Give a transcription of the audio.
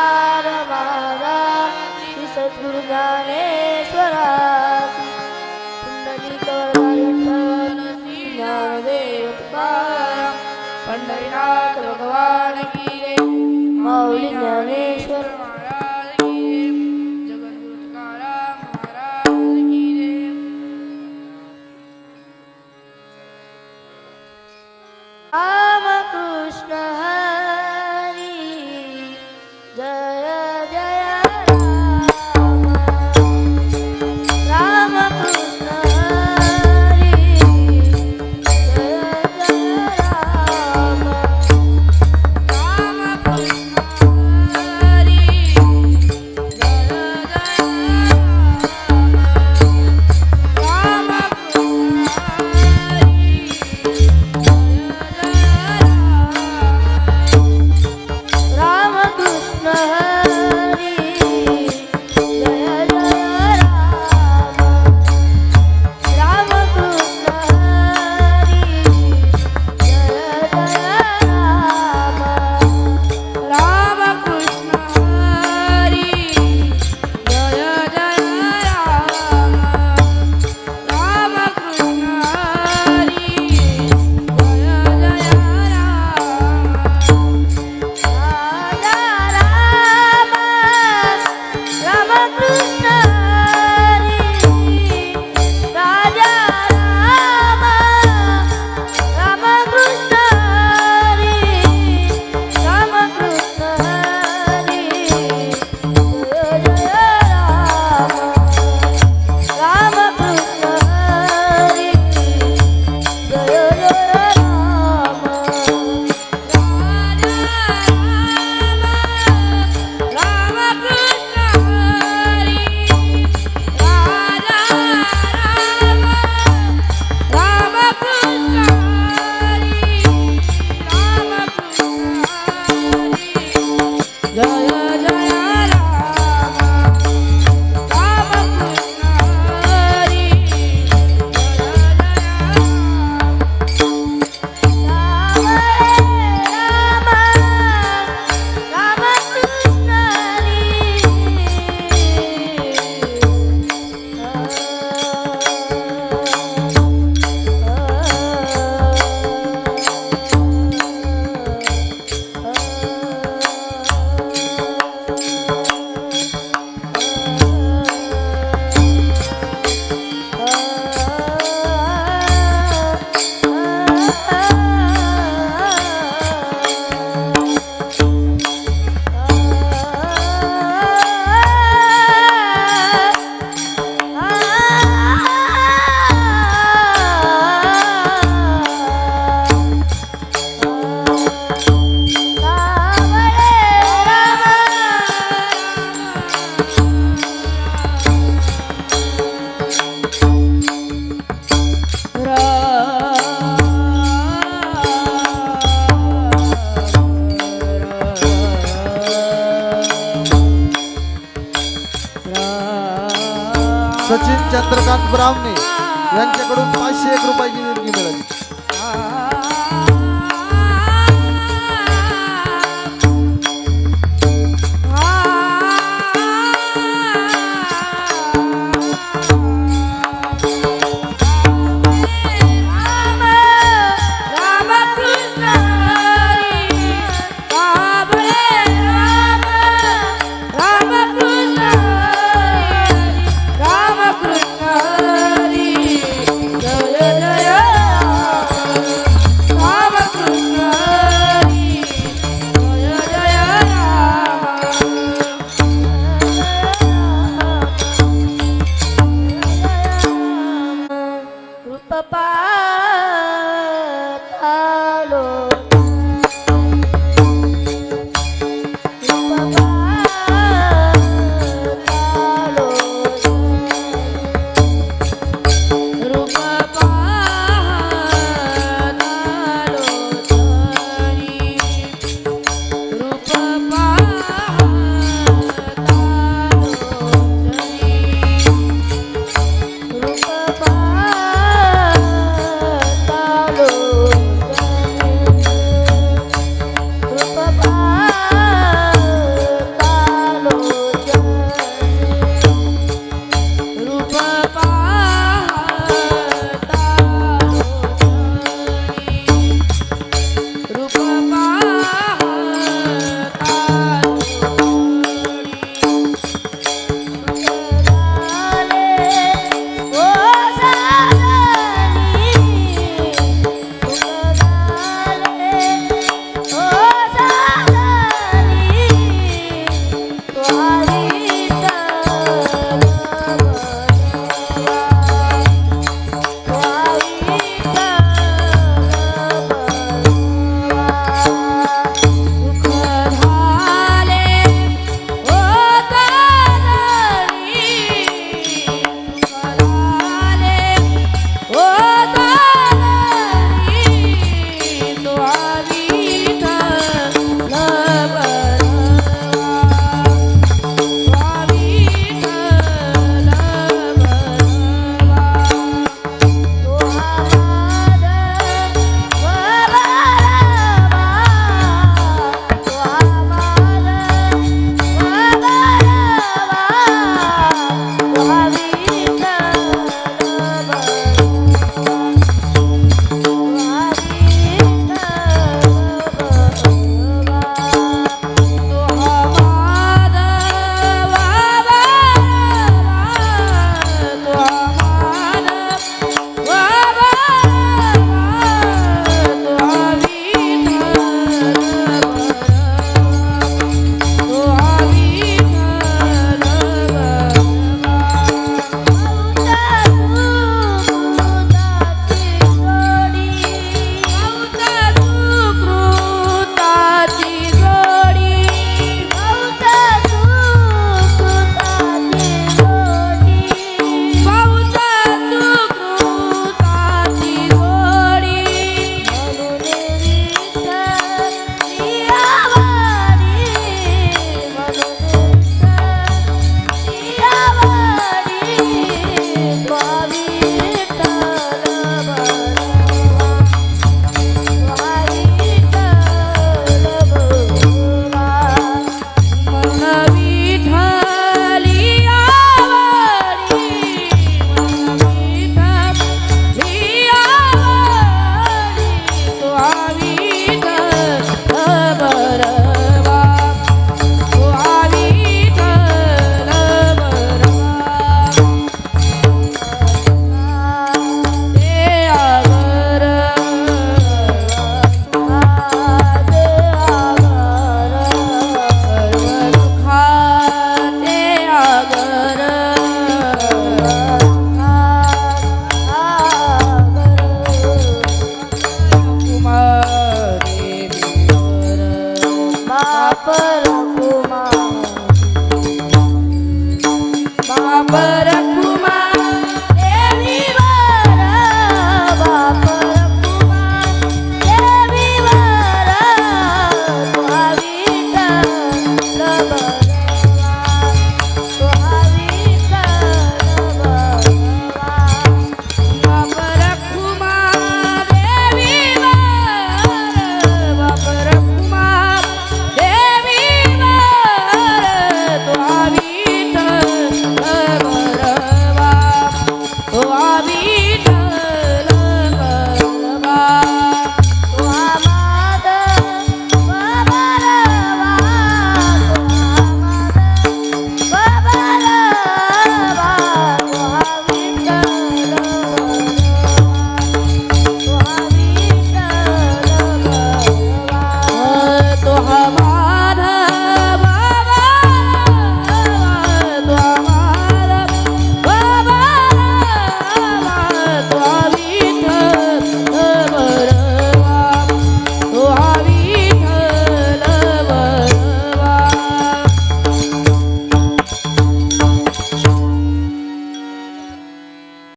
तुकाराम महाराज श्री सद्गुरु भगवान की माऊली ज्ञानेश्वर महाराज की जगद्गुरु महाराज चंद्रकांत ब्रावणे यांच्याकडून पाचशे एक रुपयाची देणगी मिळाली. Bye.